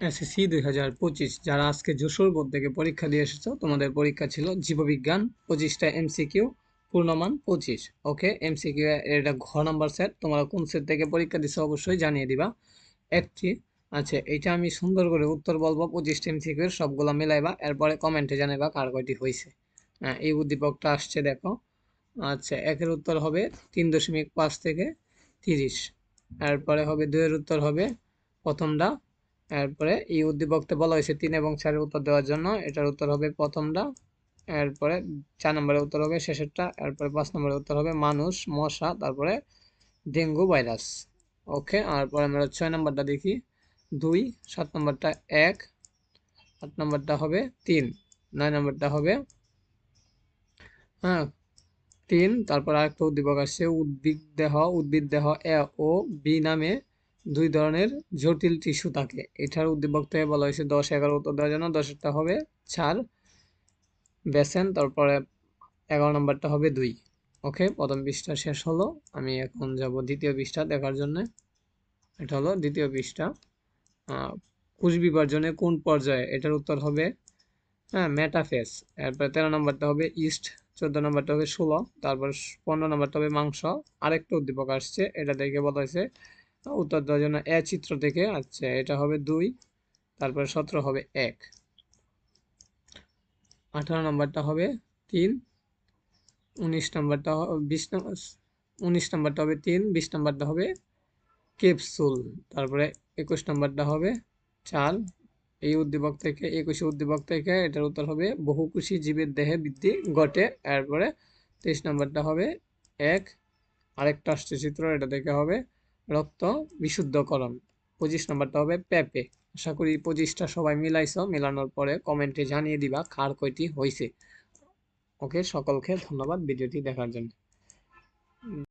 SSC দুই হাজার পঁচিশ। যারা আজকে যশোর বোর্ড থেকে পরীক্ষা দিয়ে এসেছ, তোমাদের পরীক্ষা ছিল জীববিজ্ঞান পঁচিশটা এমসিকিউ, পূর্ণমান পঁচিশ। ওকে, এমসিকিউ এটা ঘ নাম্বার সেট, তোমরা কোন সেট থেকে পরীক্ষা দিছো অবশ্যই জানিয়ে দিবা। একটি আচ্ছা এটা আমি সুন্দর করে উত্তর বলব, পঁচিশটা এমসিকিউ সবগুলো মিলাইবা, এরপরে কমেন্টে জানাইবা কার কয়টি হয়েছে হ্যাঁ এই উদ্দীপকটা আসছে, দেখো। আচ্ছা একের উত্তর হবে তিন দশমিক পাঁচ থেকে তিরিশ। এরপরে হবে দুইয়ের উত্তর হবে প্রথমটা এরপরে এই উদ্দীপকতে বলা হয়েছে তিন এবং চারের উত্তর দেওয়ার জন্য। এটার উত্তর হবে প্রথমটা, এরপরে চার নম্বরের উত্তর হবে শেষেরটা, এরপরে পাঁচ নম্বরের উত্তর হবে মানুষ, মশা, তারপরে ডেঙ্গু ভাইরাস। ওকে আর পরে আমরা ছয় নম্বরটা দেখি। দুই, সাত নম্বরটা এক, আট নম্বরটা হবে তিন, নয় নম্বরটা হবে হ্যাঁ তিন। তারপর আরেকটা উদ্দীপক আসছে, উদ্ভিদ দেহ উদ্ভিদ দেহ এ ও বি নামে দুই ধরনের জটিল টিস্যু থাকে। এটার উদ্দীপক থেকে বলা হয়েছে দশ এগারো উত্তর দেওয়ার জন্য। দশেরটা হবে চার বেসেন, তারপরে এগারো নম্বরটা হবে দুই। ওকে, প্রথম পৃষ্ঠা শেষ হলো। আমি এখন যাব দ্বিতীয় পৃষ্ঠা দেখার জন্য। এটা হলো দ্বিতীয় পৃষ্ঠা। কুশ বিভাজনে কোন পর্যায়ে? এটার উত্তর হবে হ্যাঁ মেটাফেস এরপরে তেরো নম্বরটা হবে ইস্ট, চোদ্দ নম্বরটা হবে ষোলো তারপর পনেরো নম্বরটা হবে মাংস। আরেকটা উদ্দীপক আসছে, এটা দেখে বলা হয়েছে উত্তর দেওয়ার জন্য এ চিত্র থেকে আচ্ছা এটা হবে দুই, তারপরে সতেরো হবে এক। আঠারো নম্বরটা হবে তিন, উনিশ নম্বরটা বিশ নম্বর উনিশ নম্বরটা হবে তিন, বিশ নম্বরটা হবে ক্যাপসুল, তারপরে একুশ নম্বরটা হবে চাল। এই উদ্দীপক থেকে, একুশে উদ্দীপক থেকে এটার উত্তর হবে বহুকুশি জীবের দেহে বৃদ্ধি ঘটে, এরপরে তেইশ নম্বরটা হবে এক। আরেকটা আসছে চিত্র এটা দেখে হবে রক্ত বিশুদ্ধকরণ। পঁচিশ নম্বরটা হবে পেপে। আশা করি পঁচিশটা সবাই মিলাইছ, মিলানোর পরে কমেন্টে জানিয়ে দিবা কার কয়টি হয়েছে ওকে, সকলকে ধন্যবাদ ভিডিওটি দেখার জন্য।